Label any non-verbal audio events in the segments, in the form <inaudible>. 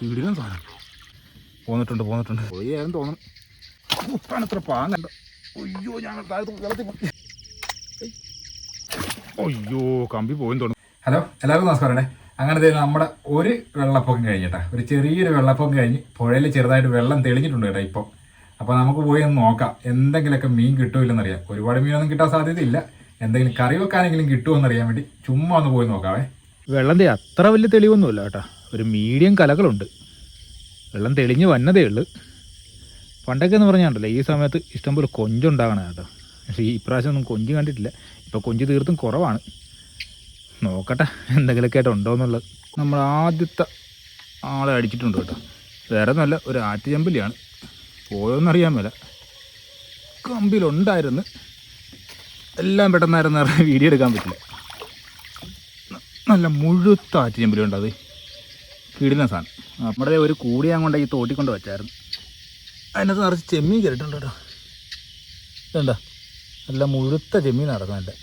വീടിനും സാധനം. പോന്നിട്ടുണ്ട് പോന്നിട്ടുണ്ട്. പോയാലും തോന്നുന്നു ഉപ്പാണ് ഇത്ര പാങ്ങണ്ട. അയ്യോ ഞങ്ങൾ താഴത്ത് വെള്ളത്തിൽ പോയി. അയ്യോ കമ്പി പോയി തോന്നുന്നു. ഹലോ എല്ലാവർക്കും നമസ്കാരം അങ്ങനെ ദേ നമ്മുടെ ഒരു വെള്ളപ്പൊക്കം കഴിഞ്ഞിട്ടാ. ഒരു ചെറിയൊരു വെള്ളപ്പൊക്കം കഴിഞ്ഞ് പുഴയിൽ ചെറുതായിട്ട് വെള്ളം തെളിഞ്ഞിട്ടുണ്ട് കേട്ടോ ഇപ്പോൾ അപ്പോൾ നമുക്ക് പോയി ഒന്ന് നോക്കാം. എന്തെങ്കിലുമൊക്കെ മീൻ കിട്ടുമില്ലെന്നറിയാം ഒരുപാട് മീനൊന്നും കിട്ടാൻ സാധ്യതയില്ല. എന്തെങ്കിലും കറി വെക്കാനെങ്കിലും കിട്ടുമെന്നറിയാൻ വേണ്ടി ചുമ്മാ ഒന്ന് പോയി നോക്കാവേ. വെള്ളം തേ അത്ര വലിയ തെളിവൊന്നുമില്ല കേട്ടോ. ഒരു മീഡിയം കലകളുണ്ട്. വെള്ളം തെളിഞ്ഞ് വന്നതേ ഉള്ളു. പണ്ടൊക്കെ എന്ന് പറഞ്ഞാണ്ടല്ലോ ഈ സമയത്ത് ഇഷ്ടംപോലെ കൊഞ്ചുണ്ടാകണം കേട്ടോ. പക്ഷേ ഈ പ്രാവശ്യം ഒന്നും കൊഞ്ച് കണ്ടിട്ടില്ല. ഇപ്പോൾ കൊഞ്ച് തീർത്തും കുറവാണ്. നോക്കട്ടെ എന്തെങ്കിലുമൊക്കെ ആയിട്ട് ഉണ്ടോ എന്നുള്ളത്. നമ്മൾ ആദ്യത്തെ ആളെ അടിച്ചിട്ടുണ്ട് കേട്ടോ. വേറെ ഒന്നുമല്ല ഒരു ആറ്റുചമ്പലിയാണ് പോയോന്നറിയാൻ മേല. കമ്പിലുണ്ടായിരുന്നു എല്ലാം പെട്ടെന്നായിരുന്നു വീഡിയോ എടുക്കാൻ പറ്റില്ല. നല്ല മുഴുത്ത ആറ്റുചെമ്പലുണ്ട് അത്. കിടിലൻ സാധനം. നമ്മുടെ ഒരു കൂടി ഞാൻ കൊണ്ട് ഈ തോട്ടിക്കൊണ്ട് വെച്ചായിരുന്നു. അതിനകത്ത് നിറച്ച് ചെമ്മീൻ കയറിയിട്ടുണ്ട് കേട്ടോ ഇതുണ്ടോ? നല്ല മുഴുത്ത ചെമ്മീൻ നടക്കുന്നുണ്ട്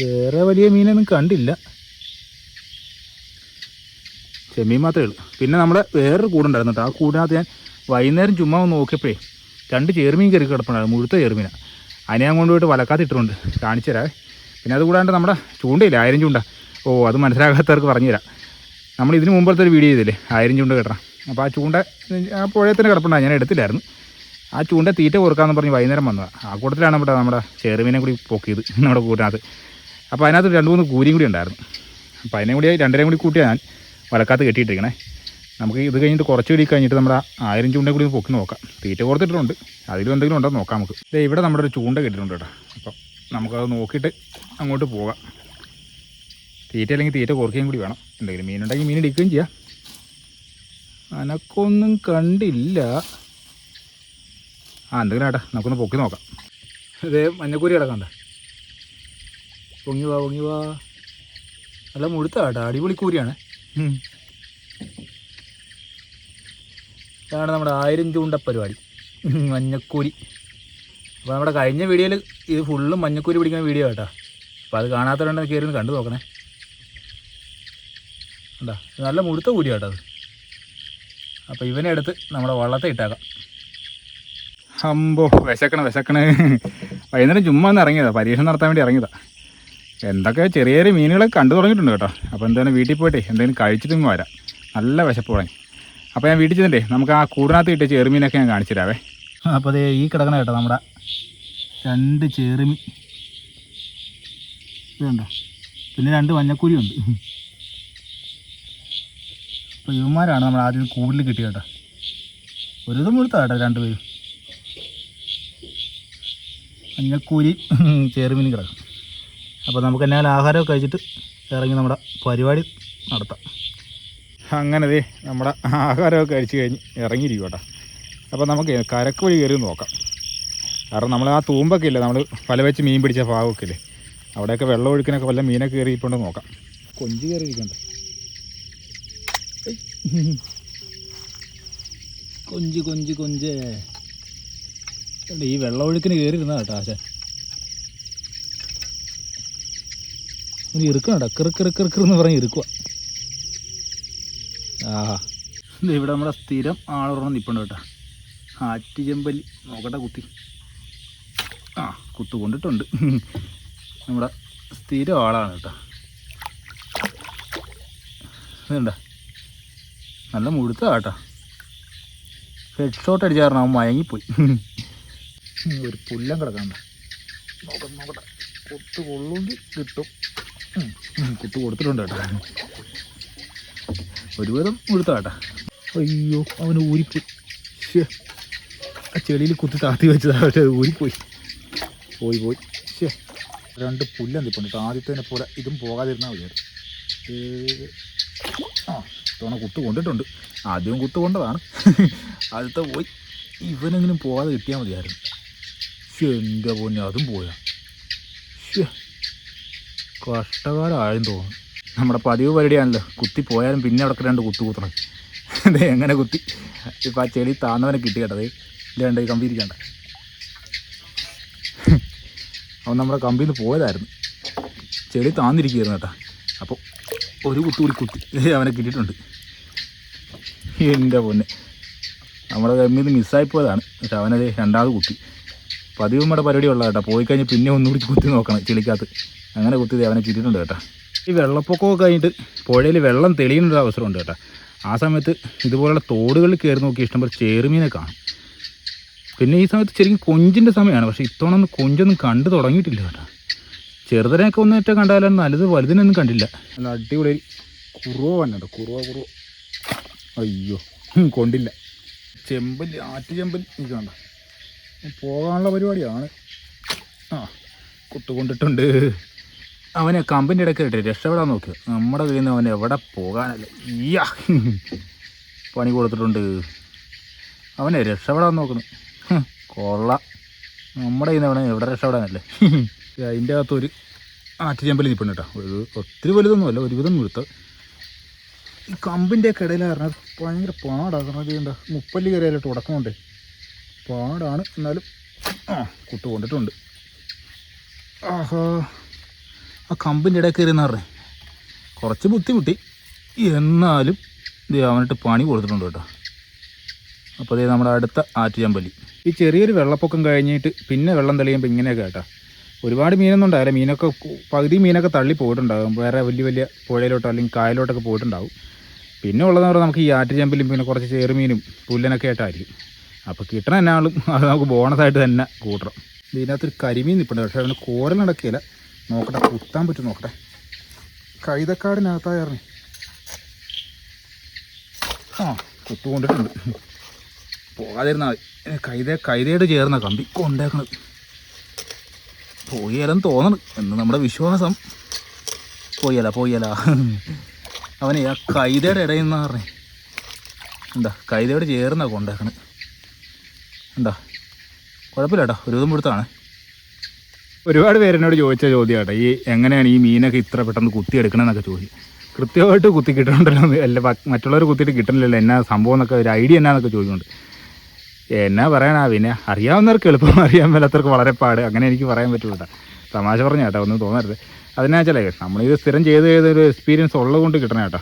വേറെ വലിയ മീനൊന്നും കണ്ടില്ല. ചെമ്മീൻ മാത്രമേ ഉള്ളൂ. പിന്നെ നമ്മുടെ വേറൊരു കൂടുണ്ടായിരുന്നു കേട്ടോ. ആ കൂടിനകത്ത് ഞാൻ വൈകുന്നേരം ചുമ്മാ ഒന്ന് നോക്കിയപ്പോഴേ രണ്ട് ചേർമീൻ കയറി കിടപ്പുണ്ടായിരുന്നു. മുഴുത്ത ചേർമീനാണ് അതിനെ ഞാൻ കൊണ്ടുപോയിട്ട് പോയിട്ട് ഇട്ടിട്ടുണ്ട്. കാണിച്ചു തരാവേ. പിന്നെ അത് കൂടാണ്ട് നമ്മുടെ ചൂണ്ടയില്ല? ആയിരം ചൂണ്ട. ഓ അത് മനസ്സിലാകാത്തവർക്ക് പറഞ്ഞുതരാം. നമ്മൾ ഇതിന് മുമ്പത്തെ ഒരു വീഡിയോ ചെയ്തില്ലേ? ആയിരം ചൂണ്ട കിട്ടണം അപ്പോൾ ആ ചൂണ്ട ആ പുഴയിൽ തന്നെ കിടപ്പുണ്ടായി ഞാൻ എടുത്തില്ലായിരുന്നു. ആ ചൂണ്ട തീറ്റ കൊടുക്കാമെന്ന് പറഞ്ഞ് വൈകുന്നേരം വന്നതാണ് ആ കൂട്ടത്തിലാണ് നമ്മുടെ നമ്മുടെ ചെറുമീനെ കൂടി പൊക്കിയത് <laughs> നമ്മുടെ കൂട്ടിനകത്ത് അപ്പോൾ അതിനകത്ത് രണ്ട് മൂന്ന് കൂരിയും കൂടി ഉണ്ടായിരുന്നു. അപ്പോൾ അതിനെ കൂടി രണ്ടരയും കൂടി കൂട്ടിയാണ് ഞാൻ വലക്കാത്ത് കെട്ടിയിട്ടിരിക്കണേ. നമുക്ക് ഇത് കഴിഞ്ഞിട്ട് കുറച്ച് കൂടി കഴിഞ്ഞിട്ട് നമ്മുടെ ആയിരം ചൂണ്ട കൂടി പൊക്കി നോക്കാം. തീറ്റ കൊടുത്തിട്ടുണ്ട് അതിലും എന്തെങ്കിലും ഉണ്ടോ നോക്കാം നമുക്ക്. ഇവിടെ നമ്മുടെ ഒരു ചൂണ്ട കെട്ടിയിട്ടുണ്ട് കേട്ടോ. അപ്പോൾ നമുക്കത് നോക്കിയിട്ട് അങ്ങോട്ട് പോകാം. തീറ്റ അല്ലെങ്കിൽ തീറ്റ കുറയ്ക്കുകയും കൂടി വേണം. എന്തെങ്കിലും മീനുണ്ടെങ്കിൽ മീൻ എടുക്കുകയും ചെയ്യാം. അനക്കൊന്നും കണ്ടില്ല. ആ എന്തെങ്കിലും ആട്ടെ നമുക്കൊന്ന് പൊക്കി നോക്കാം. അതേ മഞ്ഞക്കൂരി കിടക്കണ്ട. പൊങ്ങി വാ പൊങ്ങി വാ. നല്ല മുഴുത്ത കേട്ടോ അടിപൊളി കൂരിയാണ്. ഇതാണ് നമ്മുടെ ആയിരം ചൂണ്ട പരിപാടി. മഞ്ഞക്കൂരി. അപ്പോൾ നമ്മുടെ കഴിഞ്ഞ വീഡിയോയിൽ ഇത് ഫുള്ളും മഞ്ഞക്കൂരി പിടിക്കുന്ന വീഡിയോ കേട്ടോ അപ്പോൾ അത് കാണാത്തവരുണ്ടെങ്കിൽ കയറി കണ്ടു നോക്കണേ. എന്താ നല്ല മുഴുത്ത കൂടിയാട്ടോ കേട്ടോ അത്. അപ്പോൾ ഇവനെ എടുത്ത് നമ്മുടെ വള്ളത്തെ ഇട്ടേക്കാം. അമ്പോ വിശക്കണ വിശക്കണ. വൈകുന്നേരം ചുമ്മാ ഒന്ന് ഇറങ്ങിയതാ. പരീക്ഷണം നടത്താൻ വേണ്ടി ഇറങ്ങിയതാ. എന്തൊക്കെ ചെറിയ ചെറിയ മീനുകളൊക്കെ കണ്ടു തുടങ്ങിയിട്ടുണ്ട് കേട്ടോ. അപ്പോൾ എന്തായാലും വീട്ടിൽ പോയിട്ട് എന്തെങ്കിലും കഴിച്ചിട്ടും വരാം. നല്ല വിശപ്പ് തുടങ്ങി അപ്പോൾ ഞാൻ വീട്ടിൽ ചെന്നിട്ടേ നമുക്ക് ആ കൂടിനകത്ത് കിട്ടിയ ചെറുമീനൊക്കെ ഞാൻ കാണിച്ചു തരാവേ. അപ്പോൾ അതേ ഈ കിടക്കണ കേട്ടോ നമ്മുടെ രണ്ട് ചെറുമീൻ. ഇതുണ്ടോ? പിന്നെ രണ്ട് മഞ്ഞക്കുരിയുണ്ട് അപ്പോൾ ഇവന്മാരാണ് നമ്മൾ ആദ്യം കൂടുതൽ കിട്ടിയത് കേട്ടോ. ഒരു ഇതും കൊടുത്ത കേട്ടോ രണ്ടുപേരും മഞ്ഞക്കൂലി ചേറുമീൻ കിടക്കും. അപ്പോൾ നമുക്ക് എന്നാലും ആഹാരമൊക്കെ കഴിച്ചിട്ട് ഇറങ്ങി നമ്മുടെ പരിപാടി നടത്താം. അങ്ങനെ ദേ നമ്മുടെ ആഹാരമൊക്കെ കഴിച്ച് കഴിഞ്ഞ് ഇറങ്ങിയിരിക്കും കേട്ടോ. അപ്പോൾ നമുക്ക് കരക്ക് വഴി കയറി നോക്കാം. കാരണം നമ്മൾ ആ തൂമ്പൊക്കെ ഇല്ലേ നമ്മൾ പല വെച്ച് മീൻ പിടിച്ച ഭാഗമൊക്കെ ഇല്ലേ അവിടെയൊക്കെ വെള്ളം ഒഴുക്കിനൊക്കെ വല്ല മീനൊക്കെ കയറിയിപ്പോണ്ട് നോക്കാം. കൊഞ്ച് കയറിയിരിക്കണ്ട <laughs> കൊഞ്ച് കൊഞ്ച് കൊഞ്ച്. ഈ വെള്ളം ഒഴുക്കിന് കയറിയിരുന്ന കേട്ടോ ആശ ഒന്ന് ഇറുക്കണം കിറുക്കിറുക്കിറുക്കിറെന്ന് പറഞ്ഞ് ഇറുക്കുക ദേ ഇവിടെ നമ്മുടെ സ്ഥിരം ആളൊരെണ്ണം നിൽപ്പുണ്ട് കേട്ടോ. ആറ്റുചെമ്പല്ലി നോക്കട്ടെ കുത്തി ആ കുത്തു കൊണ്ടിട്ടുണ്ട്. <laughs> നമ്മുടെ സ്ഥിരം ആളാണ് കേട്ടോ. ഇതുണ്ട? നല്ല മുഴുത്ത കേട്ടോ ഹെഡ് ഷോട്ട് അടിച്ച അവൻ മയങ്ങിപ്പോയി. ഒരു പുല്ലം കിടക്കണ്ട നോക്കട്ടെ നോക്കട്ടെ. കൊത്ത് കൊള്ളുമെങ്കിൽ കിട്ടും. കുത്ത് കൊടുത്തിട്ടുണ്ട് കേട്ടോ. ഒരുവിധം മുഴുത്ത കേട്ടോ അയ്യോ അവന് ഊരിപ്പോയി. ആ ചെളിയിൽ കുത്തി താത്തി വെച്ചതാ പക്ഷേ അത് ഊരിപ്പോയി. പോയി പോയി. ശ്ശേ. രണ്ട് പുല്ലം നിൽപ്പുണ്ട് കേട്ടോ ആദ്യത്തേനെ പോലെ ഇതും പോകാതിരുന്നാൽ മതിയായിരുന്നു. ഏ, ആ തവണ കുത്ത് കൊണ്ടിട്ടുണ്ട്. ആദ്യവും കുത്ത് കൊണ്ടതാണ്. ആദ്യത്തെ പോയി. ഇവനെങ്കിലും പോകാതെ കിട്ടിയാൽ മതിയായിരുന്നു. എന്റെ പൊന്നെ അതും പോയാ. കഷ്ടകാലായും തോന്നുന്നു. നമ്മുടെ പതിവ് പരിപാടിയാണല്ലോ. കുത്തി പോയാലും പിന്നെ അവിടെ രണ്ട് കുത്തു കുത്തണം. അതെ എങ്ങനെ കുത്തി. ഇപ്പം ആ ചെളി താന്നവനെ കിട്ടി കേട്ടതേ ഇല്ലാണ്ട് കമ്പിയിരിക്കണ്ട അവൻ നമ്മുടെ കമ്പിയിൽ നിന്ന് പോയതായിരുന്നു. ചെളി താന്നിരിക്കുകയായിരുന്നു കേട്ടോ. അപ്പോൾ ഒരു കുത്തു കൂടി കുത്തി. അവനെ കിട്ടിയിട്ടുണ്ട്. എന്റെ പൊന്നെ. നമ്മുടെ കമ്മിൽ നിന്ന് മിസ്സായി പോയതാണ് പക്ഷെ അവനത് രണ്ടാമത് കുത്തി. പതിവ് നമ്മുടെ പരിപാടി ഉള്ള കേട്ടോ. പോയി കഴിഞ്ഞ് പിന്നെ ഒന്നുകൂടി കുത്തി നോക്കണം ചെളിക്കകത്ത്. അങ്ങനെ കുത്തി അവനെ കിട്ടിയിട്ടുണ്ട് കേട്ടോ. ഈ വെള്ളപ്പൊക്കമൊക്കെ കഴിഞ്ഞിട്ട് പുഴയിൽ വെള്ളം തെളിയുന്നൊരു അവസരമുണ്ട് കേട്ടോ. ആ സമയത്ത് ഇതുപോലുള്ള തോടുകളിൽ കയറി നോക്കി ഇഷ്ടംപോലെ ചേറുമീനെ കാണും. പിന്നെ ഈ സമയത്ത് ശരിക്കും കൊഞ്ചിന്റെ സമയമാണ് പക്ഷേ ഇത്തവണ ഒന്ന് കൊഞ്ചൊന്നും കണ്ടു തുടങ്ങിയിട്ടില്ല കേട്ടോ. ചെറുതിനെയൊക്കെ ഒന്നിട്ട് കണ്ടാലും നല്ലത് വലുതിനൊന്നും കണ്ടില്ല. നല്ല അടിപൊളി കുറുവ വന്നുണ്ട് കുറുവ കുറുവ. അയ്യോ കൊണ്ടില്ല. ചെമ്പൽ ആറ്റു ചെമ്പൽ എനിക്ക് കണ്ട പോകാനുള്ള പരിപാടിയാണ്. ആ കുത്തു കൊണ്ടിട്ടുണ്ട് അവനെ കമ്പനി ഇടയ്ക്ക് ഇട്ട് രക്ഷപ്പെടാൻ നോക്കുക നമ്മുടെ കയ്യിൽ നിന്ന് അവൻ എവിടെ പോകാനല്ല? ഇയാ പണി കൊടുത്തിട്ടുണ്ട്. അവനെ രക്ഷപ്പെടാൻ നോക്കണം കൊള്ളാം. നമ്മുടെ കയ്യിൽ നിന്ന് അവനെ എവിടെ രക്ഷപ്പെടാനല്ലേ? അതിന്റെ അകത്തൊരു ആറ്റുചമ്പലി നിൽപ്പുണ്ട് കേട്ടോ. ഒരു ഒത്തിരി വലുതൊന്നുമല്ല ഒരുവിധം മുഴുത്ത. ഈ കമ്പിന്റെ ഒക്കെ ഇടയിൽ കാരണം ഭയങ്കര പാടാണ് കാരണം കണ്ട മുപ്പല്ലി കരയിലോട്ട് ഉടക്കമുണ്ട് പാടാണ്. എന്നാലും ആ കുട്ട് കൊണ്ടിട്ടുണ്ട് ആഹാ. ആ കമ്പിന്റെ ഇടയിൽ കയറിയെന്ന് പറഞ്ഞേ? കുറച്ച് ബുദ്ധിമുട്ടി എന്നാലും ഇത് അവനിട്ട് പണി കൊടുത്തിട്ടുണ്ട് കേട്ടോ. അപ്പോൾ ഇത് നമ്മുടെ അടുത്ത ആറ്റുചമ്പലി ഈ ചെറിയൊരു വെള്ളപ്പൊക്കം കഴിഞ്ഞിട്ട് പിന്നെ വെള്ളം തെളിയുമ്പോൾ ഇങ്ങനെയൊക്കെ കേട്ടോ. ഒരുപാട് മീനൊന്നും ഉണ്ടാവില്ല. മീനൊക്കെ പകുതി മീനൊക്കെ തള്ളി പോയിട്ടുണ്ടാകും. വേറെ വലിയ വലിയ പുഴയിലോട്ടോ അല്ലെങ്കിൽ കായലോട്ടൊക്കെ പോയിട്ടുണ്ടാകും പിന്നെ ഉള്ളതെന്ന് പറഞ്ഞാൽ നമുക്ക് ഈ ആറ്റുചമ്പലും പിന്നെ കുറച്ച് ചെറുമീനും പുല്ലനൊക്കെ ആയിട്ടായിരിക്കും. അപ്പോൾ കിട്ടണ എന്നാളും അത് നമുക്ക് ബോണസായിട്ട് തന്നെ കൂട്ടണം. ഇതിനകത്തൊരു കരിമീൻ നിൽപ്പുണ്ട് പക്ഷേ അവന് കോരൽ നടക്കില്ല. നോക്കട്ടെ കുത്താൻ പറ്റും നോക്കട്ടെ. കൈതക്കാടിനകത്തായിരുന്നു ആ കുത്തുകൊണ്ടിട്ടുണ്ട് പോകാതിരുന്നാൽ മതി. കൈത കൈതയോട് ചേർന്ന കമ്പി കൊണ്ടേക്കണത്. പോയാലും തോന്നണം. എന്ന് നമ്മുടെ വിശ്വാസം. പോയല പോയല അവനെ ആ കൈതയുടെ ഇടയിൽ നിന്നാ പറഞ്ഞേ. എന്താ കൈതയോട് ചേർന്നാ കൊണ്ടേക്കണ്. എന്താ കുഴപ്പമില്ല കേട്ടോ ഒരു വിധം കൊടുത്താണ്. ഒരുപാട് പേരെന്നോട് ചോദിച്ച ചോദ്യം കേട്ടോ ഈ എങ്ങനെയാണ് ഈ മീനൊക്കെ ഇത്ര പെട്ടെന്ന് കുത്തിയെടുക്കണമെന്നൊക്കെ ചോദിച്ചു കൃത്യമായിട്ട് കുത്തി കിട്ടണ്ടല്ലോ അല്ല മറ്റുള്ളവർ കുത്തിയിട്ട് കിട്ടണില്ലല്ലോ എന്നാ സംഭവം എന്നൊക്കെ ഒരു ഐഡിയ എന്നാന്നൊക്കെ ചോദിക്കുന്നുണ്ട്. എന്നാ പറയാനാ? പിന്നെ അറിയാവുന്നവർക്ക് എളുപ്പം അറിയാൻ മേലാത്തവർക്ക് വളരെ പാട്. അങ്ങനെ എനിക്ക് പറയാൻ പറ്റുള്ളൂ തമാശ പറഞ്ഞ കേട്ടോ ഒന്നും തോന്നരുത്. അതിനാ വെച്ചാലേ നമ്മളിത് സ്ഥിരം ചെയ്ത് ചെയ്തൊരു എക്സ്പീരിയൻസ് ഉള്ളതുകൊണ്ട് കിട്ടണം കേട്ടോ.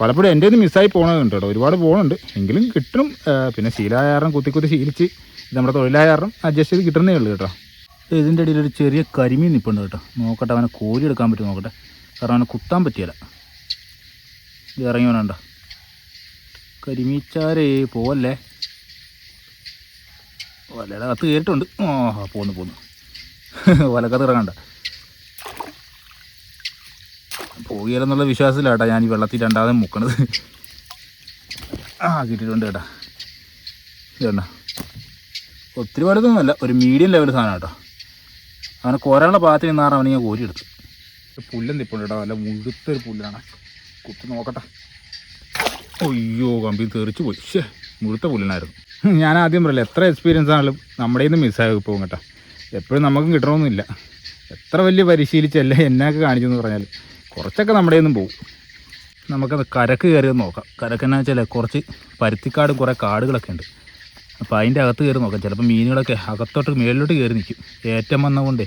പലപ്പോഴും എന്റെ ഒന്ന് മിസ്സായി പോകണതുണ്ട് കേട്ടോ. ഒരുപാട് പോകുന്നുണ്ട് എങ്കിലും കിട്ടും. പിന്നെ കാരണം കുത്തി കുത്തി ശീലിച്ച് നമ്മുടെ തൊഴിലായ അഡ്ജസ്റ്റ് ചെയ്ത് കിട്ടുന്നേ ഉള്ളൂ കേട്ടോ. ഇതിന്റെ ഇടയിൽ ഒരു ചെറിയ കരിമീൻ നിൽപ്പുണ്ട് കേട്ടോ. നോക്കട്ടെ അവനെ കോരി എടുക്കാൻ പറ്റും നോക്കട്ടെ. കാരണം അവനെ കുത്താൻ പറ്റിയല്ല. ഇത് ഇറങ്ങിയവനുണ്ടോ കരിമീച്ചാരേ പോവല്ലേ? വലയുടെ കത്ത് കയറിയിട്ടുണ്ട് ആ പോന്നു പോന്നു. <laughs> വലക്കത്ത് ഇറങ്ങണ്ട. പോകിയാലെന്നുള്ള വിശ്വാസത്തിലാട്ടാ ഞാൻ ഈ വെള്ളത്തിൽ രണ്ടാമതും മുക്കണത്. ആ കിട്ടിയിട്ടുണ്ട് കേട്ടാ. ഇതണ്ട ഒത്തിരി വലുതൊന്നുമല്ല ഒരു മീഡിയം ലെവൽ സാധനം കേട്ടോ. അവനെ കോരാനുള്ള പാത്രം നിന്നാണ് അവനെ ഞാൻ കോരിയെടുത്തു. പുല്ലും തിപ്പുണ്ട് കേട്ടോ നല്ല മുഴുത്തൊരു പുല്ലാണ്. കുത്തി നോക്കട്ടെ. അയ്യോ കമ്പി തെറിച്ച് പോയി. ശേ മുഴുത്ത പുല്ലനായിരുന്നു. ഞാൻ ആദ്യം പറയില്ല എത്ര എക്സ്പീരിയൻസ് ആണെങ്കിലും നമ്മുടെ നിന്ന് മിസ്സായി പോകും കേട്ടോ. എപ്പോഴും നമുക്കും കിട്ടണമെന്നില്ല. എത്ര വലിയ പരിശീലിച്ചല്ല എന്നൊക്കെ കാണിച്ചെന്ന് പറഞ്ഞാൽ കുറച്ചൊക്കെ നമ്മുടെ നിന്നും പോകും നമുക്കത് കരക്ക് കയറി നോക്കാം. കരക്കെന്നു വെച്ചാൽ കുറച്ച് പരുത്തിക്കാടും കുറേ കാടുകളൊക്കെ ഉണ്ട്. അപ്പോൾ അതിന്റെ അകത്ത് കയറി നോക്കാം. ചിലപ്പോൾ മീനുകളൊക്കെ അകത്തോട്ട് മേളിലോട്ട് കയറി നിൽക്കും. ഏറ്റം വന്നതുകൊണ്ടേ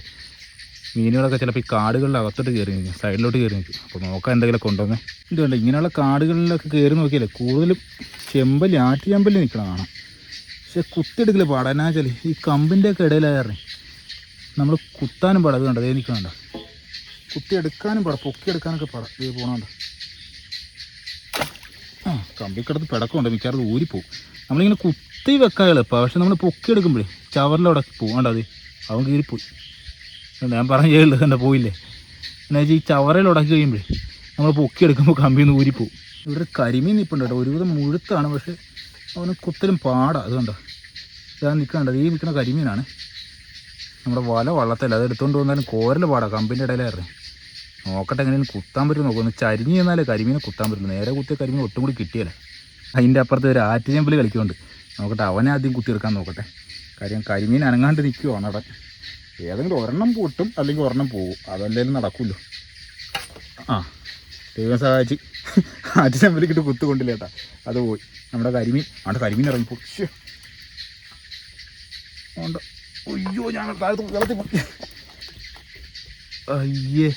മീനുകളൊക്കെ ചിലപ്പോൾ ഈ കാടുകളിൽ അകത്തോട്ട് കയറി നിൽക്കും. സൈഡിലോട്ട് കയറി നിൽക്കും. അപ്പോൾ നോക്കാം എന്തെങ്കിലുമൊക്കെ ഉണ്ടോന്നേ ഇതുണ്ട്. ഇങ്ങനെയുള്ള കാടുകളിലൊക്കെ കയറി നോക്കിയാലേ കൂടുതലും ചെമ്പല്ലി ആറ്റ് ചെമ്പല്ലി നിൽക്കണം കാണാം. പക്ഷെ കുത്തിയെടുക്കൽ പാടാനാ വെച്ചാൽ ഈ കമ്പിന്റെ ഒക്കെ ഇടയിലായിരുന്നു നമ്മൾ കുത്താനും പാടാം. അത് കണ്ടത് എനിക്കുണ്ട് കുത്തിയെടുക്കാനും പാടാം. പൊക്കിയെടുക്കാനൊക്കെ പാടാം. ഇത് പോകണുണ്ട് ആ കമ്പിക്കിടത്ത് പിടക്കമുണ്ട്. മിക്കവാറും ഊരിപ്പോവും നമ്മളിങ്ങനെ കുത്തി വെക്കാൻ എളുപ്പമാണ് പക്ഷെ നമ്മൾ പൊക്കിയെടുക്കുമ്പോഴേ ചവറിലവിടെ പോകും കണ്ടോ അത്? അവൻ കീറിപ്പോയി. ഞാൻ പറഞ്ഞ ചെയ്യല്ലോ കണ്ട? പോയില്ലേ? എന്നാ വെച്ചാൽ ഈ ചവറയിൽ ഉടക്കി കഴിയുമ്പോഴേ നമ്മൾ പൊക്കിയെടുക്കുമ്പോൾ കമ്പിയിൽ നിന്ന് ഊരിപ്പോവും. ഇവിടെ കരിമീൻ നിൽപ്പുണ്ട് കേട്ടോ. ഒരുവിധം മുഴുത്താണ്. പക്ഷെ അവന് കുത്തലും പാടാ അത് കണ്ടോ? ഞാൻ നിൽക്കണ്ടത് ഈ നിൽക്കുന്ന കരിമീനാണ്. നമ്മുടെ വല വള്ളത്തല്ല അത് എടുത്തുകൊണ്ട് വന്നാലും കോരൽ പാടാ കമ്പിന്റെ ഇടയിലായിരുന്നു നോക്കട്ടെ എങ്ങനെയാണ് കുത്താൻ പറ്റും നോക്കുന്നു ചരിഞ്ഞ് ചെന്നാലേ കരിമീനെ കുത്താൻ പറ്റില്ല നേരെ കുത്തിയ കരിമീൻ ഒട്ടും കൂടി കിട്ടിയല്ല? അതിന്റെ അപ്പുറത്ത് ഒരു ആറ്റുചെമ്പിൽ കളിക്കുന്നുണ്ട്. നോക്കട്ടെ അവനെ ആദ്യം കുത്തിയെടുക്കാൻ നോക്കട്ടെ. കാര്യം കരിമീൻ അനങ്ങാണ്ട് നിൽക്കുവാണ് അവിടെ ഏതെങ്കിലും ഒരെണ്ണം പൊട്ടും അല്ലെങ്കിൽ ഒരെണ്ണം പോകും അതല്ലേലും നടക്കുമല്ലോ ആ ദൈവം സഹായിച്ച്. ആറ്റുചെമ്പിലേക്കിട്ട് കുത്തുകൊണ്ടില്ല കേട്ടാ. അത് പോയി. നമ്മുടെ കരിമീൻ. അവിടെ കരിമീൻ ഇറങ്ങി പൊച്ച് ഉണ്ട് അയ്യോ ഞാൻ താഴത്ത് വെള്ളത്തിൽ. അയ്യേ.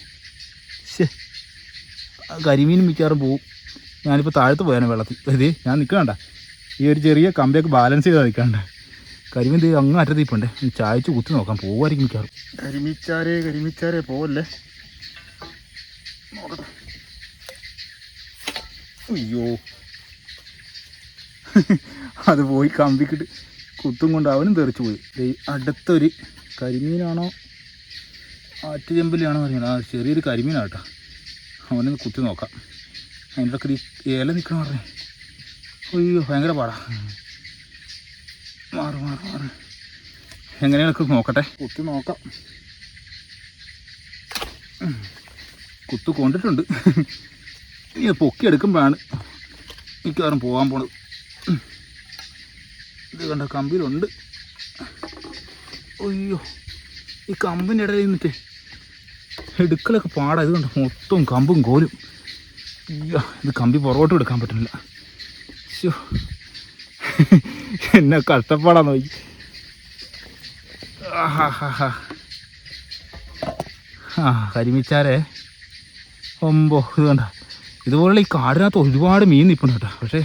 ശേ കരിമീൻ മിക്കവാറും പോവും. ഞാനിപ്പോൾ താഴത്ത് പോയാണ് വെള്ളത്തിൽ. ഇത് ഞാൻ നിൽക്കണ്ട ഈ ഒരു ചെറിയ കമ്പിയൊക്കെ ബാലൻസ് ചെയ്താൽ നിൽക്കണ്ട കരിമീൻ തീ അങ്ങ് അറ്റത്തിപ്പുണ്ട് ചായച്ച് കുത്തി നോക്കാം. പോവുമായിരിക്കും മിക്കാറും കരിമിച്ചാരേ കരിമിച്ചാരേ പോവല്ലേ? നോക്കട്ടെ അയ്യോ. <laughs> അത് പോയി കമ്പിക്കിട്ട് കുത്തും കൊണ്ട് അവനും തെറിച്ചു പോയി. അടുത്തൊരു കരിമീനാണോ? ആറ്റുചെമ്പലിയാണോ അറിയണം ആ ചെറിയൊരു കരിമീനാട്ടോ. അവനൊന്ന് കുത്തി നോക്കാം. അതിന്റെ ഒക്കെ ഈ ഇല നിൽക്കണം പറഞ്ഞേ? അയ്യോ ഭയങ്കര പാടാ. മാറി മാറി മാറി. എങ്ങനെയൊക്കെ നോക്കട്ടെ? കുത്തി നോക്കാം. കുത്തു കൊണ്ടിട്ടുണ്ട്. ഇനി അത് പൊക്കി എടുക്കുമ്പോഴാണ് മിക്കവാറും പോകാൻ പോണത്. ഇത് കണ്ട കമ്പിയിലുണ്ട്. അയ്യോ ഈ കമ്പിന്റെ ഇടയിൽ നിന്നിട്ട് എടുക്കലൊക്കെ പാടാ. ഇത് കണ്ട മൊത്തം കമ്പും കോലും. അയ്യോ ഇത് കമ്പി പുറകോട്ട് എടുക്കാൻ പറ്റുന്നില്ല. ശോ എന്നെ കഷ്ടപ്പാടാന്ന് നോക്കി. ആ കരിമിച്ചാരേ ഒമ്പോ ഇത് കണ്ട. ഇതുപോലുള്ള ഈ കാടിനകത്ത് ഒരുപാട് മീൻ നിൽപ്പുണ്ട് കേട്ടോ. പക്ഷേ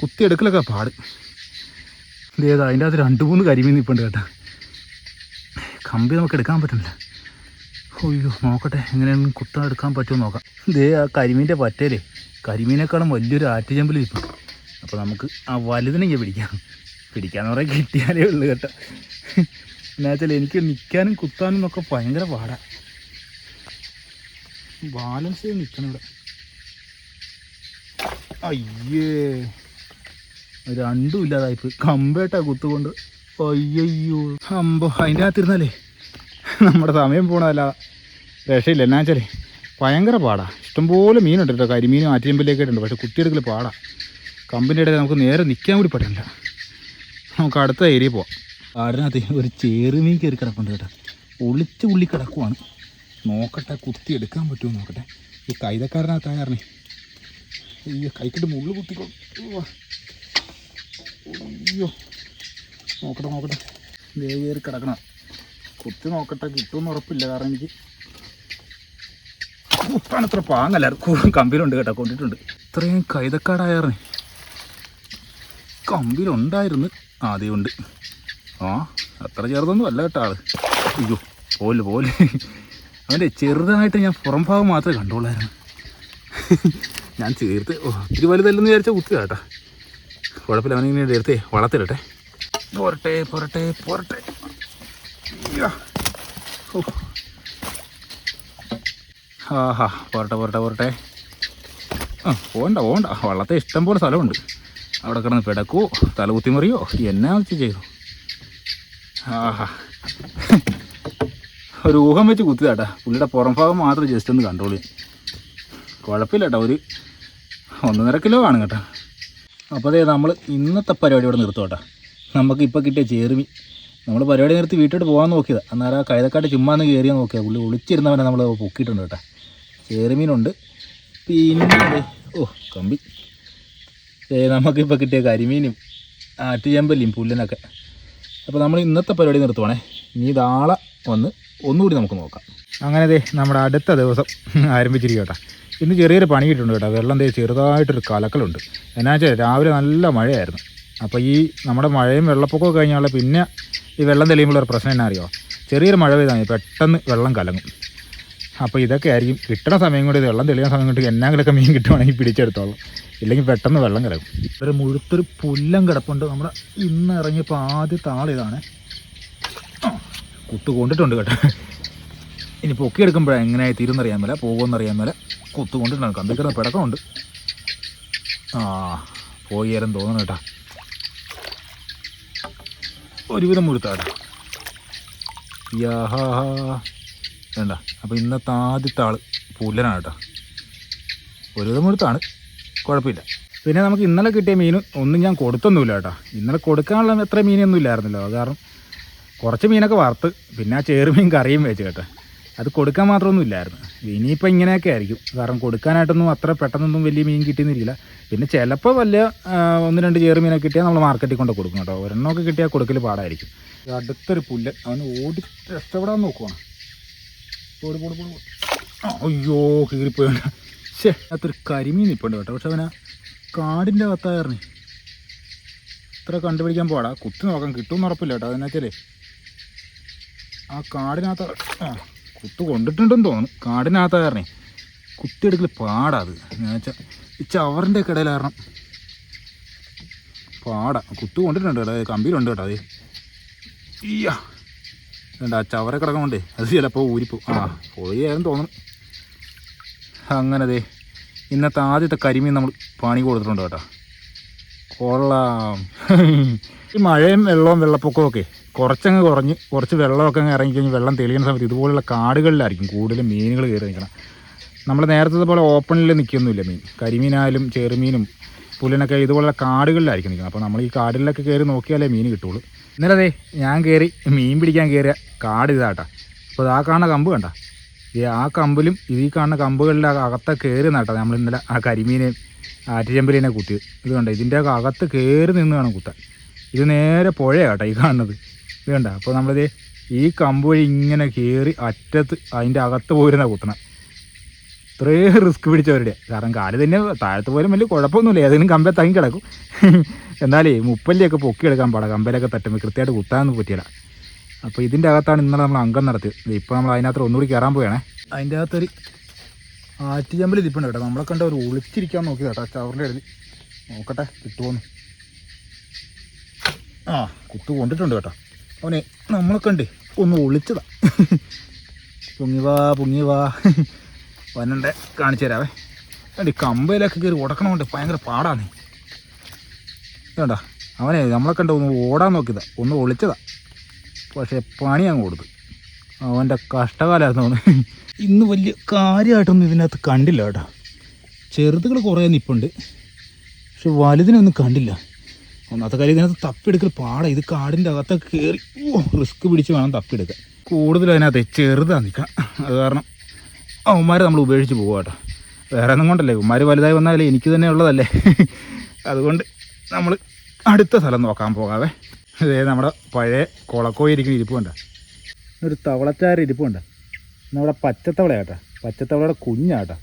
കുത്തിയെടുക്കലൊക്കെ പാട്. ഇതേതാ അതിന്റെ അകത്ത് രണ്ട് മൂന്ന് കരിമീൻ നിൽപ്പുണ്ട് കേട്ടോ. കമ്പി നമുക്ക് എടുക്കാൻ പറ്റുന്നില്ല. അയ്യോ നോക്കട്ടെ എങ്ങനെയാണ് കുത്താൻ എടുക്കാൻ പറ്റുമോ നോക്കാം. ഇതേ ആ കരിമീന്റെ പറ്റേലേ കരിമീനേക്കാളും വലിയൊരു ആറ്റുചെമ്പിൽ ഇപ്പം അപ്പോൾ നമുക്ക് ആ വലുതിനെങ്കിൽ പിടിക്കാം. പിടിക്കാന്ന് പറയാൻ കിട്ടിയാലേ ഉള്ളൂ കേട്ടോ. എന്നാ വെച്ചാൽ എനിക്ക് നിൽക്കാനും കുത്താനും ഒക്കെ ഭയങ്കര പാടാണ് ബാലൻസ് ചെയ്ത് നിൽക്കണം ഇവിടെ. അയ്യേ. രണ്ടും ഇല്ലാതായിപ്പോയി കമ്പേട്ടാ കുത്തുകൊണ്ട്. അയ്യയ്യോ. അമ്പോ അതിന്റെ അകത്തിരുന്നാലേ. നമ്മുടെ സമയം പോണതല്ല. രക്ഷയില്ല എന്നാ വെച്ചാലേ. ഭയങ്കര പാടാ. ഇഷ്ടംപോലെ മീനുണ്ട് കേട്ടോ. കരിമീനും ആറ്റിയമ്പലേക്ക് ഉണ്ട് പക്ഷെ കുത്തിയെടുക്കൽ പാടാ. കമ്പിന്റെ ഇടയിൽ നമുക്ക് നേരെ നിൽക്കാൻ കൂടി പറ്റില്ല. നമുക്ക് അടുത്ത ഏരിയ പോവാം. കാടിനകത്ത് ഒരു ചേറുമീൻ കയറി കിടപ്പുണ്ട് കേട്ടോ. ഒളിച്ച് ഉള്ളി കിടക്കുവാണ്. നോക്കട്ടെ കുത്തി എടുക്കാൻ പറ്റുമോ നോക്കട്ടെ. ഈ കൈതക്കാരനകത്തായ അയ്യോ കൈക്കിട്ട് മുള്ളു കുത്തിക്കോ. അയ്യോ. നോക്കട്ടെ നോക്കട്ടെ. ദേ കയറി കിടക്കണം. കുത്തി നോക്കട്ടെ കിട്ടുമെന്ന് ഉറപ്പില്ല. കാരണം എനിക്ക് കുത്താണ് ഇത്ര പാങ്ങല്ല. കമ്പിയിലുണ്ട് കേട്ടോ കൊണ്ടിട്ടുണ്ട്. ഇത്രയും കൈതക്കാടായാറേ കമ്പിയിലുണ്ടായിരുന്നു. ആദ്യം ഉണ്ട്. ആ അത്ര ചെറുതൊന്നും അല്ല കേട്ടോ ആൾ. അയ്യോ പോലെ പോലെ. അവന്റെ ചെറുതായിട്ട് ഞാൻ പുറം ഭാഗം മാത്രമേ കണ്ടോളായിരുന്നു ഞാൻ ചേർത്ത് ഓ ഇത്തിരി വലുതല്ലെന്ന് വിചാരിച്ച കുത്തുക കേട്ടോ. കുഴപ്പമില്ല അവനിങ്ങനെ ചേർത്ത് വളർത്തിടട്ടെ. പോരട്ടെ പോരട്ടെ പോരട്ടെ. ആഹാ പോരട്ടെ പോരട്ടെ പോരട്ടെ. ആ പോകണ്ട പോകണ്ട വള്ളത്തെ ഇഷ്ടം പോലെ സ്ഥലമുണ്ട്. അവിടെ കിടന്ന് പിടക്കോ തലകുത്തിമറിയോ എന്നാ വെച്ച് ചെയ്തു. ആഹാ. ഒരു ഊഹം വെച്ച് കുത്തിയതാട്ടാ പുള്ളിയുടെ പുറം ഭാഗം മാത്രം ജസ്റ്റ് ഒന്ന് ചെയ്യും കുഴപ്പമില്ല കേട്ടോ ഒരു ഒന്നര കിലോ ആണ് കേട്ടോ. അപ്പോൾ അതെ നമ്മൾ ഇന്നത്തെ പരിപാടി ഇവിടെ നമുക്ക് ഇപ്പോൾ കിട്ടിയ ചേർമി നമ്മൾ പരിപാടി നിർത്തി വീട്ടിലോട്ട് പോകാൻ നോക്കിയത്. അന്നേരം ആ കൈതക്കാട്ട് ചുമ്മാ ഒന്ന് കയറിയാൽ നോക്കിയാൽ പുള്ളി ഒളിച്ചിരുന്നവനെ നമ്മൾ പൊക്കിയിട്ടുണ്ട് കേട്ടോ. ചേറുമീനുണ്ട് പിന്നെ ഓ കമ്പി. ഏ നമുക്കിപ്പോൾ കിട്ടിയ കരിമീനും ആറ്റുചെമ്പല്ലിയും പുല്ലിനൊക്കെ. അപ്പോൾ നമ്മൾ ഇന്നത്തെ പരിപാടി നിർത്തുവാണേ. ഇനി നാളെ വന്ന് ഒന്നുകൂടി നമുക്ക് നോക്കാം. അങ്ങനെ നമ്മുടെ അടുത്ത ദിവസം ആരംഭിച്ചിരിക്കും കേട്ടോ. ഇന്ന് ചെറിയൊരു പണി കിട്ടുന്നുണ്ട് കേട്ടോ. വെള്ളം ദേ ചെറുതായിട്ടൊരു കലക്കലുണ്ട്. എന്നാ വെച്ചാൽ രാവിലെ നല്ല മഴയായിരുന്നു. അപ്പോൾ ഈ നമ്മുടെ മഴയും വെള്ളപ്പൊക്കമൊക്കെ കഴിഞ്ഞാൽ പിന്നെ ഈ വെള്ളം തെളിയുമ്പോൾ ഒരു പ്രശ്നം എന്നാ അറിയോ? ചെറിയൊരു മഴ പെയ്താൽ പെട്ടെന്ന് വെള്ളം കലങ്ങും. അപ്പോൾ ഇതൊക്കെ ആയിരിക്കും. കിട്ടണ സമയം കൊണ്ട് വെള്ളം തെളിയുന്ന സമയം കൊണ്ട് എന്നാങ്കിലൊക്കെ മീൻ കിട്ടുവാണെങ്കിൽ പിടിച്ചെടുത്തോളൂ. ഇല്ലെങ്കിൽ പെട്ടെന്ന് വെള്ളം കിടക്കും ഒരു മുഴുത്തൊരു പുല്ലം കിടപ്പുണ്ട്. നമ്മുടെ ഇന്ന് ഇറങ്ങിയപ്പോൾ ആദ്യത്തെ ആളിതാണ് കുത്തു കൊണ്ടിട്ടുണ്ട് കേട്ടോ. ഇനി പൊക്കിയെടുക്കുമ്പോഴാണ് എങ്ങനെയായി തീരുന്നറിയാൻ മേല പോകുമെന്നറിയാൻ മേല. കുത്തു കൊണ്ടിട്ടുണ്ട് കമ്പിക്കിടന്ന് പിടക്കമുണ്ട്. ആ പോയി തരം തോന്നണം കേട്ടാ. ഒരുവിധം മുഴുത്താടാ യാഹാ. വേണ്ട. അപ്പോൾ ഇന്നത്തെ ആദ്യത്തെ ആൾ പുല്ലനാണ് കേട്ടോ. ഒരുവിധം മുഴുത്താണ്. കുഴപ്പമില്ല. പിന്നെ നമുക്ക് ഇന്നലെ കിട്ടിയ മീൻ ഒന്നും ഞാൻ കൊടുത്തൊന്നുമില്ല കേട്ടോ. ഇന്നലെ കൊടുക്കാനുള്ള എത്ര മീനൊന്നും ഇല്ലായിരുന്നല്ലോ. കാരണം കുറച്ച് മീനൊക്കെ വറുത്ത് പിന്നെ ആ ചേറുമീൻ കറിയും വെച്ച് കേട്ടോ. അത് കൊടുക്കാൻ മാത്രമൊന്നും ഇല്ലായിരുന്നു ഇനിയിപ്പോൾ ഇങ്ങനെയൊക്കെ ആയിരിക്കും. കാരണം കൊടുക്കാനായിട്ടൊന്നും അത്ര പെട്ടെന്നൊന്നും വലിയ മീൻ കിട്ടിയെന്നിരിക്കില്ല പിന്നെ ചിലപ്പോൾ വലിയ ഒന്ന് രണ്ട് ചേറ് മീനൊക്കെ കിട്ടിയാൽ നമ്മൾ മാർക്കറ്റിൽ കൊണ്ട് കൊടുക്കും കേട്ടോ. ഒരെണ്ണമൊക്കെ കിട്ടിയാൽ കൊടുക്കൽ പാടായിരിക്കും. അടുത്തൊരു പുല്ല്. അവന് ഓടി രക്ഷപ്പെടാൻ നോക്കുവാണ്. അയ്യോ കീറിപ്പോയി. ശേ അതൊരു കരിമീൻ നിൽപ്പുണ്ട് കേട്ടോ. പക്ഷെ അവനാ കാടിന്റെ അകത്തായിരുന്നു ഇത്ര കണ്ടുപിടിക്കാൻ പോടാ. കുത്തി നോക്കാൻ കിട്ടുമെന്ന് ഉറപ്പില്ല കേട്ടോ. അതിനകത്തല്ലേ ആ കാടിനകത്ത് ആ കുത്തു കൊണ്ടിട്ടുണ്ടെന്ന് തോന്നുന്നു. കാടിനകത്ത കാരണം. കുത്തിയെടുക്കൽ പാടാ അത്. ഞാൻ ചവറിന്റെ ഒക്കെ ഇടയിൽ കാരണം. പാടാ. കുത്തു കൊണ്ടിട്ടുണ്ട് കേട്ടോ. കമ്പിയിലുണ്ട് കേട്ടോ അത്. ഈയാ ആ ചവറ കിടക്കണോണ്ടേ അത് ചിലപ്പോൾ ഊരിപ്പോ ആ പോയാലും തോന്നുന്നു. അങ്ങനെ ദേ ഇന്നത്തെ ആദ്യത്തെ കരിമീൻ നമ്മൾ പണി കൊടുത്തിട്ടുണ്ട് കേട്ടോ. കൊള്ളാം. ഈ മഴയും വെള്ളവും വെള്ളപ്പൊക്കവും ഒക്കെ കുറച്ചങ്ങ് കുറഞ്ഞ് കുറച്ച് വെള്ളമൊക്കെ അങ്ങ് ഇറങ്ങിക്കഴിഞ്ഞ് വെള്ളം തെളിയുന്ന സമയത്ത് ഇതുപോലുള്ള കാടുകളിലായിരിക്കും കൂടുതലും മീനുകൾ കയറി നിൽക്കണം. നമ്മൾ നേരത്തെ പോലെ ഓപ്പണിൽ നിൽക്കൊന്നുമില്ല മീൻ. കരിമീനായാലും ചെറുമീനും പുലിനൊക്കെ ഇതുപോലുള്ള കാടുകളിലായിരിക്കും നിൽക്കുന്നത്. അപ്പോൾ നമ്മൾ ഈ കാടുകളിലൊക്കെ കയറി നോക്കിയാലേ മീൻ കിട്ടുള്ളൂ ഇന്നലെ ഞാൻ കയറി മീൻ പിടിക്കാൻ കയറിയ കാട് ഇതാട്ടാ. അപ്പോൾ ആ കാണുന്ന കമ്പ് കണ്ട? ഈ ആ കമ്പിലും ഈ കാണുന്ന കമ്പുകളിലെ അകത്തെ കയറി നട്ടാ നമ്മൾ ഇന്നലെ ആ കരിമീനെയും ആറ്റിരമ്പലിനെ കുത്തിയത് ഇത് കണ്ട? ഇതിന്റെ അകത്ത് കയറി നിന്ന് വേണം കുത്താൻ. ഇത് നേരെ പുഴയാട്ടോ ഈ കാണുന്നത്. ഇത് കണ്ട അപ്പോൾ നമ്മളിത് ഈ കമ്പ് വഴി ഇങ്ങനെ കയറി അറ്റത്ത് അതിന്റെ അകത്ത് പോയിരുന്ന കുത്തണം. ഇത്രയും റിസ്ക് പിടിച്ചവരുടെ. കാരണം കാൽ തന്നെ താഴത്ത് പോലും വലിയ കുഴപ്പമൊന്നുമില്ല. ഏതെങ്കിലും കമ്പേ തങ്ങി കിടക്കും. എന്നാലേ മുപ്പല്ലിയൊക്കെ പൊക്കിയെടുക്കാൻ പാടാം. കമ്പലൊക്കെ തട്ടുമ്പോൾ കൃത്യമായിട്ട് കുത്താനൊന്നും പറ്റിയില്ല. അപ്പോൾ ഇതിന്റെ അകത്താണ് ഇന്നലെ നമ്മൾ അംഗം നടത്തിയത്. ഇപ്പോൾ നമ്മൾ അതിനകത്ത് ഒന്നുകൂടി കയറാൻ പോവുകയാണേ. അതിന്റെ അകത്തൊരു ആറ്റുചമ്പൽ ഇതിപ്പുണ്ട് കേട്ടോ. നമ്മളെ കണ്ട ഒരു ഒളിച്ചിരിക്കാൻ നോക്കി കേട്ടോ ചവറിന്റെ ഇടയിൽ. നോക്കട്ടെ കിട്ടുമോന്ന് ആ കുത്തു കൊണ്ടിട്ടുണ്ട് കേട്ടോ. അവനെ നമ്മളെ കണ്ട് ഒന്ന് ഒളിച്ചതാ. പൊങ്ങി വാ പൊങ്ങി വാ. വനണ്ടെ കാണിച്ചു തരാവേ. വേണ്ടി കമ്പയിലൊക്കെ കയറി ഉടക്കണമുണ്ട് ഭയങ്കര പാടാണ്. വേണ്ട അവനെ നമ്മളെ കണ്ട ഒന്ന് ഓടാൻ നോക്കിയതാ. ഒന്ന് ഒളിച്ചതാ. പക്ഷേ പണി അങ്ങ് കൊടുത്തു. അവന്റെ കഷ്ടകാലമായിരുന്നു അവന്. ഇന്ന് വലിയ കാര്യമായിട്ടൊന്നും ഇതിനകത്ത് കണ്ടില്ല കേട്ടോ. ചെറുതുകൾ കുറേ നിപ്പുണ്ട്. പക്ഷെ വലുതിനൊന്നും കണ്ടില്ല. ഒന്നാമത്തെ കാര്യം ഇതിനകത്ത് തപ്പിയെടുക്കൽ പാടാ. ഇത് കാടിന്റെ അകത്തൊക്കെ കയറി റിസ്ക് പിടിച്ച് വേണം തപ്പിയെടുക്കാൻ. കൂടുതലും അതിനകത്ത് ചെറുതാ നിൽക്കണം അത് കാരണം അവന്മാരെ നമ്മൾ ഉപേക്ഷിച്ച് പോകുക കേട്ടോ. വേറെ ഒന്നും കൊണ്ടല്ലേ? അവന്മാർ വലുതായി വന്നാലേ എനിക്ക് തന്നെ ഉള്ളതല്ലേ? അതുകൊണ്ട് നമ്മൾ അടുത്ത സ്ഥലം നോക്കാൻ പോകാവേ. അതേ നമ്മുടെ പഴയ കുളക്കോയി ഇരിക്കുന്ന ഇരിപ്പുണ്ട് ഒരു തവളച്ചാര ഇരിപ്പുണ്ട് നമ്മുടെ പച്ചത്തവളയാട്ടാ പച്ചത്തവളയുടെ കുഞ്ഞാട്ടോ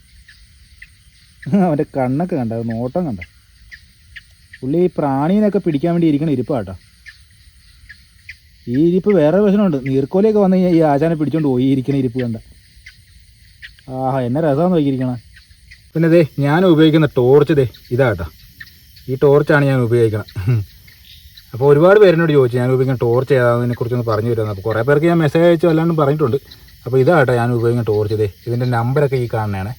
അവന്റെ കണ്ണൊക്കെ കണ്ട? നോട്ടം കണ്ട? പുള്ളി ഈ പ്രാണീനൊക്കെ പിടിക്കാൻ വേണ്ടി ഇരിക്കണ ഇരിപ്പാട്ടോ. ഈ ഇരിപ്പ് വേറെ പ്രശ്നമുണ്ട്. നീർക്കോലിയൊക്കെ വന്നു കഴിഞ്ഞാൽ ഈ ആശാനെ പിടിച്ചോണ്ട് പോയി ഇരിക്കണ ഇരിപ്പ് കണ്ട. ആഹാ എന്നെ രസമാണ് നോക്കിയിരിക്കണേ. പിന്നെ ദേ ഞാൻ ഉപയോഗിക്കുന്ന ടോർച്ച് ദേ ഇതാട്ടോ ഈ ടോർച്ചാണ് ഞാൻ ഉപയോഗിക്കണം. അപ്പോൾ ഒരുപാട് പേരെന്നോട് ചോദിച്ചു ഞാൻ ഉപയോഗിക്കുന്ന ടോർച്ച് ഏതാണെന്നതിനെ കുറിച്ചൊന്ന് പറഞ്ഞു തരുന്നത് അപ്പോൾ കുറേ പേർക്ക് ഞാൻ മെസ്സേജ് അയച്ചു അല്ലാണ്ട് പറഞ്ഞിട്ടുണ്ട്. അപ്പോൾ ഇതാട്ടോ ഞാൻ ഉപയോഗിക്കുന്ന ടോർച്ച് ദേ. ഇതിന്റെ നമ്പറൊക്കെ ഈ കാണുന്നതാണ്.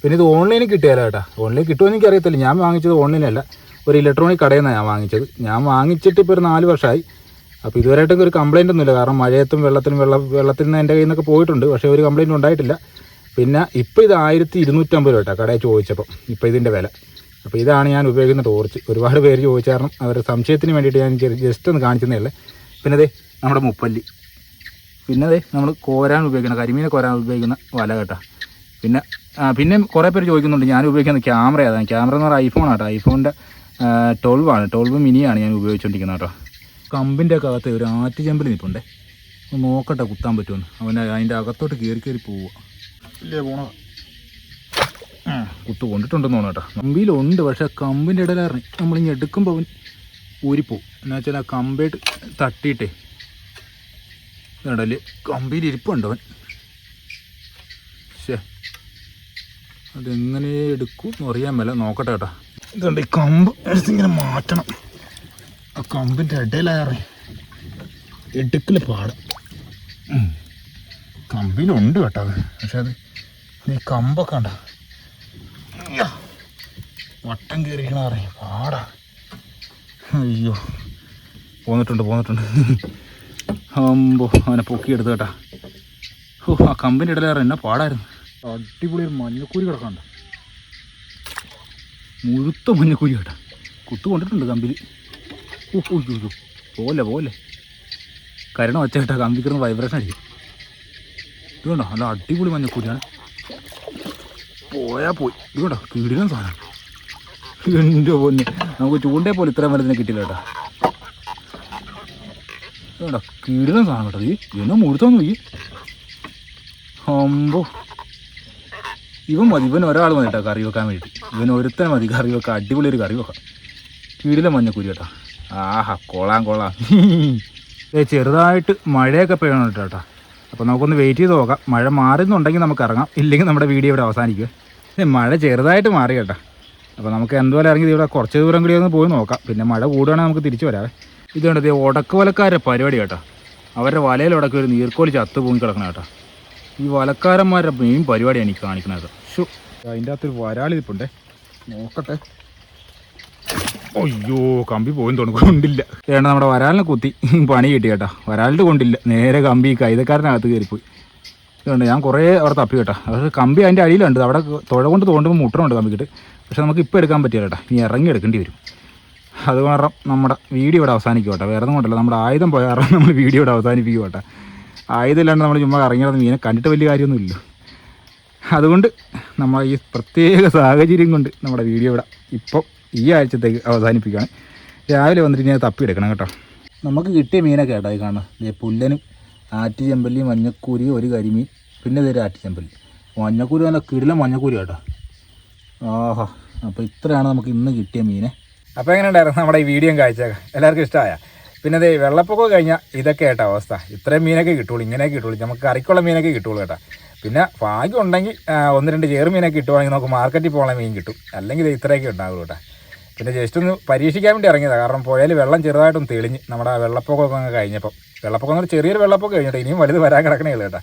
പിന്നെ ഇത് ഓൺലൈനിൽ കിട്ടിയാലോ കേട്ടോ. ഓൺലൈനിൽ കിട്ടുമെന്ന് എനിക്ക് അറിയത്തില്ല ഞാൻ വാങ്ങിച്ചത് ഓൺലൈനല്ല ഒരു ഇലക്ട്രോണിക് കടയിൽ നിന്നാണ് ഞാൻ വാങ്ങിച്ചത്. ഞാൻ വാങ്ങിച്ചിട്ട് ഇപ്പോൾ ഒരു നാല് വർഷമായി അപ്പോൾ ഇതുവരെയായിട്ടും ഒരു കംപ്ലയിന്റ് ഒന്നുമില്ല. കാരണം മഴയത്തും വെള്ളത്തിലും വെള്ളം വെള്ളത്തിൽ നിന്ന് എന്റെ കയ്യിൽ നിന്നൊക്കെ പോയിട്ടുണ്ട്. പക്ഷേ ഒരു കംപ്ലയിന്റ് ഉണ്ടായിട്ടില്ല. പിന്നെ ഇപ്പോൾ ഇത് ആയിരത്തി ഇരുന്നൂറ്റമ്പത് രൂപ കേട്ടോ കടയിൽ ചോദിച്ചപ്പോൾ ഇപ്പോൾ ഇതിന്റെ വില. അപ്പോൾ ഇതാണ് ഞാൻ ഉപയോഗിക്കുന്ന ടോർച്ച് ഒരുപാട് പേര് ചോദിച്ച കാരണം അവരുടെ സംശയത്തിന് വേണ്ടിയിട്ട് ഞാൻ ജസ്റ്റ് ഒന്ന് കാണിച്ചതേ പിന്നെ അതെ നമ്മുടെ മുപ്പല്ലി. പിന്നെ അതെ നമ്മൾ കോരാൻ ഉപയോഗിക്കുന്ന കരിമീനെ കോരാൻ ഉപയോഗിക്കുന്ന വല കേട്ടോ. പിന്നെ പിന്നെ കുറേ പേര് ചോദിക്കുന്നുണ്ട്. ഞാൻ ഉപയോഗിക്കുന്ന ക്യാമറ ഏതാണ്? ക്യാമറ എന്ന് പറഞ്ഞാൽ ഐഫോൺ ആട്ടോ ഐഫോണിന്റെ ട്വൽവ് ആണ്. ട്വൽവ് മിനിയാണ് ഞാൻ ഉപയോഗിച്ചുകൊണ്ടിരിക്കുന്നത് കേട്ടോ. കമ്പിന്റെ ഒക്കെ അകത്ത് ഒരു ആറ്റുചെമ്പിൽ നിൽപ്പുണ്ടേ. ഒന്ന് നോക്കട്ടെ കുത്താൻ പറ്റുമെന്ന്. അവൻ അതിന്റെ അകത്തോട്ട് കയറി കയറി പോവുക. ഇല്ലേ പോണോ. ആ കുത്തു കൊണ്ടിട്ടുണ്ടെന്ന് തോന്നുന്നു കേട്ടോ. കമ്പിയിലുണ്ട് പക്ഷേ കമ്പിന്റെ ഇടയിലിറങ്ങി നമ്മളിങ്ങനെ എടുക്കുമ്പോൾ അവൻ ഊരിപ്പോവും. എന്നു വെച്ചാൽ ആ കമ്പിയിട്ട് തട്ടിയിട്ടേ. ഇടയിൽ കമ്പിയിൽ ഇരിപ്പുണ്ട് അവൻ. ശേ അതെങ്ങനെ എടുക്കും എന്ന് അറിയാൻ മേല. നോക്കട്ടെ കേട്ടോ. ഇതുണ്ട്. ഈ കമ്പ് എടുത്തിങ്ങനെ മാറ്റണം. ആ കമ്പിന്റെ ഇടയിലായറി എടുക്കൽ പാട്. കമ്പിലുണ്ട് കേട്ടോ അത്. പക്ഷെ അത് ഈ കമ്പൊക്കെ ഉണ്ട വട്ടം കയറിക്കണ അറിയാം പാടാ. അയ്യോ. പോന്നിട്ടുണ്ട് പോന്നിട്ടുണ്ട്. അമ്പോ അവനെ പൊക്കിയെടുത്ത് കേട്ടാ. ഓ ആ കമ്പിന്റെ ഇടയിലേറെ. എന്നാ പാടായിരുന്നു. അടിപൊളി ഒരു മഞ്ഞക്കൂരി കിടക്കണ്ട മുഴുത്ത മഞ്ഞക്കൂരി കേട്ടാ കുത്തു കൊണ്ടിട്ടുണ്ട് കമ്പിൽ ഓ ഓ ഓ, പോലെ പോലെ. കരണം വച്ച കേട്ടാ കമ്പിക്ക് വൈബ്രേഷൻ അടിക്കും. ഇത് കണ്ടോ? നല്ല അടിപൊളി മഞ്ഞക്കുരിയാണ് പോയാൽ പോയി. ഇത് കണ്ടോ? കിടിലൻ സാധനം. എന്റെ പൊന്ന്. നമുക്ക് ചൂണ്ടേ പോലെ ഇത്രയും വലുതിനെ കിട്ടില്ല കേട്ടോ. ഇത് കണ്ടോ? കിടിലൻ സാധനം കേട്ടോ ഈ എന്നാ മുഴുത്തൊന്നും ഈ അമ്പോ. ഇവൻ മതി ഇവൻ ഒരാൾ മതി കേട്ടോ കറി വെക്കാൻ വേണ്ടി. ഇവൻ ഒരുത്തൻ മതി കറി വെക്കാൻ. അടിപൊളി ഒരു കറി വെക്കാം. കീഴിലെ മഞ്ഞക്കുരി കേട്ടോ. ആഹാ കൊള്ളാം കൊള്ളാം. ചെറുതായിട്ട് മഴയൊക്കെ പെയ്യണം കേട്ടോ അപ്പോൾ നമുക്കൊന്ന് വെയിറ്റ് ചെയ്ത് നോക്കാം. മഴ മാറുന്നുണ്ടെങ്കിൽ നമുക്ക് ഇറങ്ങാം. ഇല്ലെങ്കിൽ നമ്മുടെ വീഡിയോ ഇവിടെ അവസാനിക്കുക മഴ ചെറുതായിട്ട് മാറി കേട്ടോ. അപ്പോൾ നമുക്ക് എന്തുപോലെ ഇറങ്ങി ഇവിടെ കുറച്ച് ദൂരം കൂടി ഒന്ന് പോയി നോക്കാം. പിന്നെ മഴ കൂടുകയാണെങ്കിൽ നമുക്ക് തിരിച്ചു വരാവേ. ഇത് കണ്ടത് ഉടക്ക് വലക്കാരുടെ പരിപാടി കേട്ടോ. അവരുടെ വലയിൽ ഉടക്കി ഒരു നീർക്കോലി ചത്ത് പൊങ്ങി കിടക്കണം കേട്ടോ. ഈ വലക്കാരന്മാരുടെ മെയിൻ പരിപാടിയാണ് എനിക്ക് കാണിക്കുന്നത് ഷു അതിന്റെ അകത്തൊരു വരാളി ഇരിപ്പുണ്ടേ നോക്കട്ടെ. അയ്യോ കമ്പി പോയി തോന്നുന്നു. കൊണ്ടില്ല. ഏണ്ട നമ്മുടെ വരാലിനെ കുത്തി. പണി കിട്ടി കേട്ടോ. വരാലിട്ട് കൊണ്ടില്ല. നേരെ കമ്പി കൈതക്കാരനകത്ത് കയറിപ്പോയി. ഇതുണ്ട് ഞാൻ കുറേ അവിടെ തപ്പി കേട്ടോ. പക്ഷേ കമ്പി അതിന്റെ അടിയിലുണ്ട്. അവിടെ തുഴ കൊണ്ട് തോണ്ടുമ്പോൾ മുട്ടണുണ്ട് കമ്പിക്കിട്ട്. പക്ഷെ നമുക്ക് ഇപ്പോൾ എടുക്കാൻ പറ്റില്ല കേട്ടോ. ഇനി ഇറങ്ങി എടുക്കേണ്ടി വരും. അത് കാരണം നമ്മുടെ വീഡിയോ ഇവിടെ അവസാനിക്കും കേട്ടോ. വേറെ ഒന്നും കൊണ്ടല്ല. നമ്മുടെ ആയുധം പോയ കാരണം നമ്മൾ വീഡിയോ ഇവിടെ അവസാനിപ്പിക്കും കേട്ടോ. ആയുധം ഇല്ലാണ്ട് നമ്മൾ ചുമ്മാ ഇറങ്ങിയത് മീനെ കണ്ടിട്ട് വലിയ കാര്യമൊന്നുമില്ല. അതുകൊണ്ട് നമ്മൾ ഈ പ്രത്യേക സാഹചര്യം കൊണ്ട് നമ്മുടെ വീഡിയോ ഇവിടെ ഇപ്പം ഈ ആഴ്ചത്തേക്ക് അവസാനിപ്പിക്കുകയാണ്. രാവിലെ വന്നിട്ട് ഞാൻ തപ്പി എടുക്കണം കേട്ടോ. നമുക്ക് കിട്ടിയ മീനൊക്കെ കേട്ടോ ഈ കാണുന്നത്. പുല്ലനും ആറ്റി ചെമ്പല്ലി മഞ്ഞക്കൂരി ഒരു കരിമീൻ പിന്നെ ഇതൊരു ആറ്റി ചെമ്പല്ലി മഞ്ഞക്കൂരി നല്ല കിടിലം മഞ്ഞക്കൂരി കേട്ടോ. ആഹാ അപ്പോൾ ഇത്രയാണ് നമുക്ക് ഇന്ന് കിട്ടിയ മീനെ. അപ്പോൾ എങ്ങനെ ഉണ്ടായിരുന്നു നമ്മുടെ ഈ വീഡിയോ കാഴ്ചയൊക്കെ? എല്ലാവർക്കും ഇഷ്ടമായ? പിന്നെ അതേ വെള്ളപ്പൊക്കം കഴിഞ്ഞാൽ ഇതൊക്കെ ആയിട്ട അവസ്ഥ. ഇത്രയും മീനൊക്കെ കിട്ടുള്ളൂ ഇങ്ങനെയൊക്കെ കിട്ടുള്ളൂ. നമുക്ക് കറിക്കുള്ള മീനൊക്കെ കിട്ടുള്ളൂ കേട്ടോ. പിന്നെ ഭാഗ്യം ഉണ്ടെങ്കിൽ ഒന്ന് രണ്ട് ചേറ് മീനൊക്കെ കിട്ടുവാണെങ്കിൽ നമുക്ക് മാർക്കറ്റിൽ പോകണ മീൻ കിട്ടും. അല്ലെങ്കിൽ ഇത് ഇത്രയൊക്കെ ഉണ്ടാവുള്ളൂ കേട്ടോ. പിന്നെ ജസ്റ്റ് ഒന്ന് പരീക്ഷിക്കാൻ വേണ്ടി ഇറങ്ങിയതാണ് കാരണം പുഴയിൽ വെള്ളം ചെറുതായിട്ടും തെളിഞ്ഞ് നമ്മുടെ വെള്ളപ്പൊക്കമൊക്കെ അങ്ങ് കഴിഞ്ഞപ്പം. വെള്ളപ്പൊക്കം എന്ന് ചെറിയൊരു വെള്ളപ്പൊക്കം കഴിഞ്ഞിട്ട് ഇനിയും വലുത് വരാൻ കിടക്കണേ ഉള്ളൂ കേട്ടോ.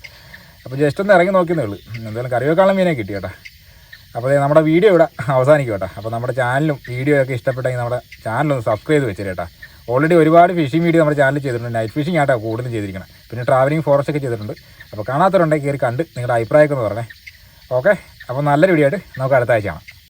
അപ്പോൾ ജസ്റ്റ് ഒന്ന് ഇറങ്ങി നോക്കുന്നേ ഉള്ളൂ. എന്തായാലും കറി വെക്കാനുള്ള മീനെ കിട്ടി കേട്ടോ. അപ്പോൾ നമ്മുടെ വീഡിയോ ഇവിടെ അവസാനിക്കും കേട്ടോ. അപ്പോൾ നമ്മുടെ ചാനലും വീഡിയോ ഒക്കെ ഇഷ്ടപ്പെട്ടെങ്കിൽ നമ്മുടെ ചാനലൊന്ന് സബ്സ്ക്രൈബ് ചെയ്ത് വെച്ചേര് കേട്ടോ. ഓൾറെഡി ഒരുപാട് ഫിഷിംഗ് വീഡിയോ നമ്മുടെ ചാനലിൽ ചെയ്തിട്ടുണ്ട്. നൈറ്റ് ഫിഷിംഗ് ആയിട്ടാണ് കൂടുതലും ചെയ്തിരിക്കണം. പിന്നെ ട്രാവലിംഗ് ഫോറസ്റ്റ് ഒക്കെ ചെയ്തിട്ടുണ്ട്. അപ്പോൾ കാണാത്തവരുണ്ടെങ്കിൽ കയറി കണ്ട് നിങ്ങളുടെ അഭിപ്രായമൊക്കെ ഒന്ന് പറഞ്ഞേ. ഓക്കെ അപ്പോൾ നല്ലൊരു വീഡിയോ ആയിട്ട് നമുക്ക് അടുത്ത ആഴ്ച കാണാം.